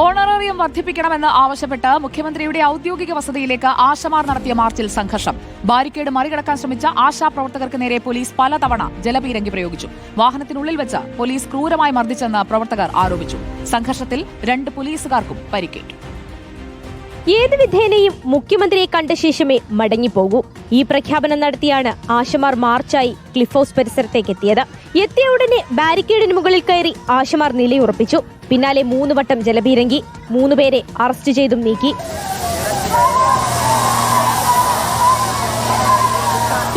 Honorarium വർദ്ധിപ്പിക്കണമെന്ന് ആവശ്യപ്പെട്ട് മുഖ്യമന്ത്രിയുടെ ഔദ്യോഗിക വസതിയിലേക്ക് ആശമാർ നടത്തിയ മാർച്ചിൽ സംഘർഷം. ബാരിക്കേഡ് മറികടക്കാൻ ശ്രമിച്ച ആശാ പ്രവർത്തകർക്ക് നേരെ പോലീസ് പലതവണ ജലപീരങ്കി പ്രയോഗിച്ചു. വാഹനത്തിനുള്ളിൽ വെച്ച് പോലീസ് ക്രൂരമായി മർദ്ദിച്ചെന്ന് പ്രവർത്തകർ ആരോപിച്ചു. സംഘർഷത്തിൽ രണ്ട് പോലീസുകാർക്കും പരിക്കേറ്റു. ഏത് വിധേനയും മുഖ്യമന്ത്രിയെ കണ്ട ശേഷമേ മടങ്ങിപ്പോകൂ. ഈ പ്രഖ്യാപനം നടത്തിയാണ് ആശമാർ മാർച്ചായി ക്ലിഫ് ഹൗസ് പരിസരത്തേക്ക് എത്തിയത്. എത്തിയ ഉടനെ ബാരിക്കേഡിന് മുകളിൽ കയറി ആശമാർ നിലയുറപ്പിച്ചു. പിന്നാലെ മൂന്ന് വട്ടം ജലപീരങ്കി മൂന്നുപേരെ അറസ്റ്റ് ചെയ്തും നീക്കി.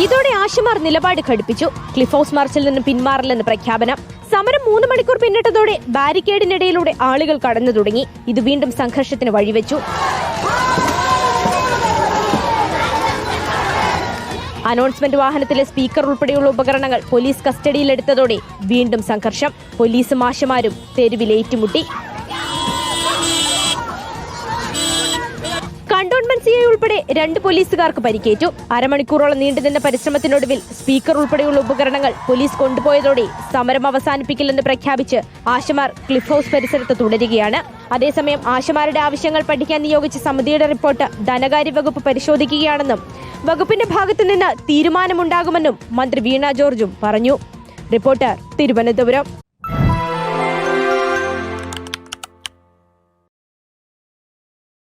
ഇതോടെ ആശമാർ നിലപാട് ഘടിപ്പിച്ചു ക്ലിഫ് ഹൗസ് മാർച്ചിൽ നിന്ന് പിന്മാറില്ലെന്ന് പ്രഖ്യാപനം. സമരം മൂന്ന് മണിക്കൂർ പിന്നിട്ടതോടെ ബാരിക്കേഡിനിടയിലൂടെ ആളുകൾ കടന്നു തുടങ്ങി. ഇത് വീണ്ടും സംഘർഷത്തിന് വഴിവെച്ചു. അനൗൺസ്മെന്റ് വാഹനത്തിലെ സ്പീക്കർ ഉൾപ്പെടെയുള്ള ഉപകരണങ്ങൾ പോലീസ് കസ്റ്റഡിയിലെടുത്തതോടെ വീണ്ടും സംഘർഷം. പോലീസ് ആശമാരും തെരുവിൽ ഏറ്റുമുട്ടി. കണ്ടോൺമെന്റ് സിഐ ഉൾപ്പെടെ രണ്ട് പോലീസുകാർക്ക് പരിക്കേറ്റു. അരമണിക്കൂറോളം നീണ്ടുനിന്ന പരിശ്രമത്തിനൊടുവിൽ സ്പീക്കർ ഉൾപ്പെടെയുള്ള ഉപകരണങ്ങൾ പോലീസ് കൊണ്ടുപോയതോടെ സമരം അവസാനിപ്പിക്കില്ലെന്ന് പ്രഖ്യാപിച്ച് ആശമാർ ക്ലിഫ് ഹൗസ് പരിസരത്ത് തുടരുകയാണ്. അതേസമയം ആശമാരുടെ ആവശ്യങ്ങൾ പഠിക്കാൻ നിയോഗിച്ച സമിതിയുടെ റിപ്പോർട്ട് ധനകാര്യ വകുപ്പ് പരിശോധിക്കുകയാണെന്നും വകുപ്പിന്റെ ഭാഗത്തു നിന്ന് തീരുമാനമുണ്ടാകുമെന്നും മന്ത്രി വീണ ജോർജും പറഞ്ഞു. റിപ്പോർട്ടർ തിരുവനന്തപുരം.